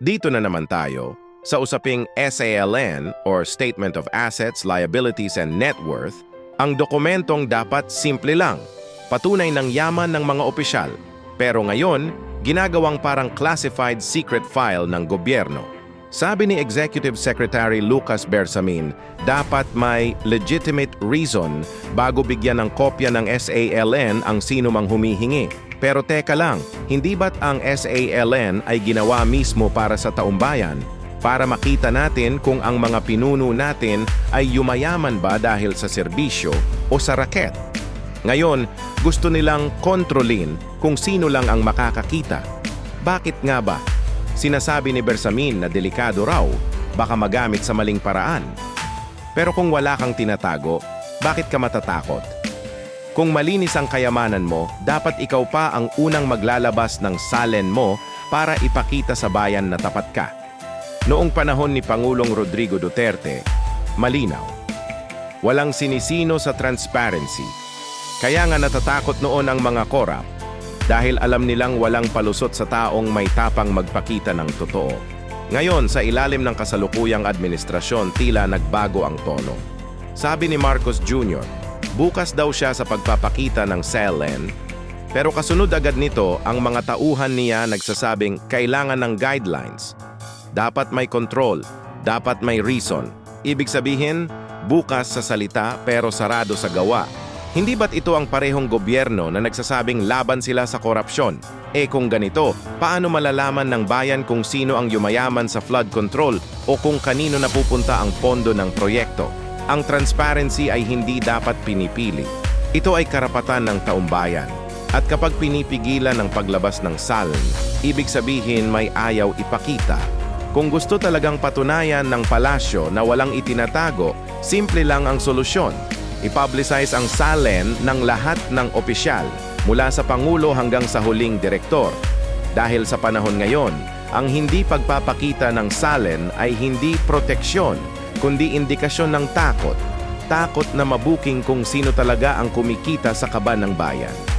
Dito na naman tayo sa usaping SALN or Statement of Assets, Liabilities and Net Worth, ang dokumentong dapat simple lang, patunay ng yaman ng mga opisyal, pero ngayon, ginagawang parang classified secret file ng gobyerno. Sabi ni Executive Secretary Lucas Bersamin, dapat may legitimate reason bago bigyan ng kopya ng SALN ang sino mang humihingi. Pero teka lang, hindi ba't ang SALN ay ginawa mismo para sa taumbayan? Para makita natin kung ang mga pinuno natin ay yumayaman ba dahil sa serbisyo o sa raket. Ngayon, gusto nilang kontrolin kung sino lang ang makakakita. Bakit nga ba? Sinasabi ni Bersamin na delikado raw, baka magamit sa maling paraan. Pero kung wala kang tinatago, bakit ka matatakot? Kung malinis ang kayamanan mo, dapat ikaw pa ang unang maglalabas ng salen mo para ipakita sa bayan na tapat ka. Noong panahon ni Pangulong Rodrigo Duterte, malinaw. Walang sinisino sa transparency. Kaya nga natatakot noon ang mga korap dahil alam nilang walang palusot sa taong may tapang magpakita ng totoo. Ngayon, sa ilalim ng kasalukuyang administrasyon, tila nagbago ang tono. Sabi ni Marcos Jr., bukas daw siya sa pagpapakita ng SELN, pero kasunod agad nito, ang mga tauhan niya nagsasabing kailangan ng guidelines. Dapat may control, dapat may reason. Ibig sabihin, bukas sa salita pero sarado sa gawa. Hindi ba't ito ang parehong gobyerno na nagsasabing laban sila sa korupsyon? Eh kung ganito, paano malalaman ng bayan kung sino ang yumayaman sa flood control o kung kanino napupunta ang pondo ng proyekto? Ang transparency ay hindi dapat pinipili. Ito ay karapatan ng taumbayan. At kapag pinipigilan ng paglabas ng salin, ibig sabihin may ayaw ipakita. Kung gusto talagang patunayan ng palasyo na walang itinatago, simple lang ang solusyon. I-publicize ang salen ng lahat ng opisyal, mula sa Pangulo hanggang sa huling direktor. Dahil sa panahon ngayon, ang hindi pagpapakita ng salen ay hindi proteksyon, kundi indikasyon ng takot. Takot na mabuking kung sino talaga ang kumikita sa kaban ng bayan.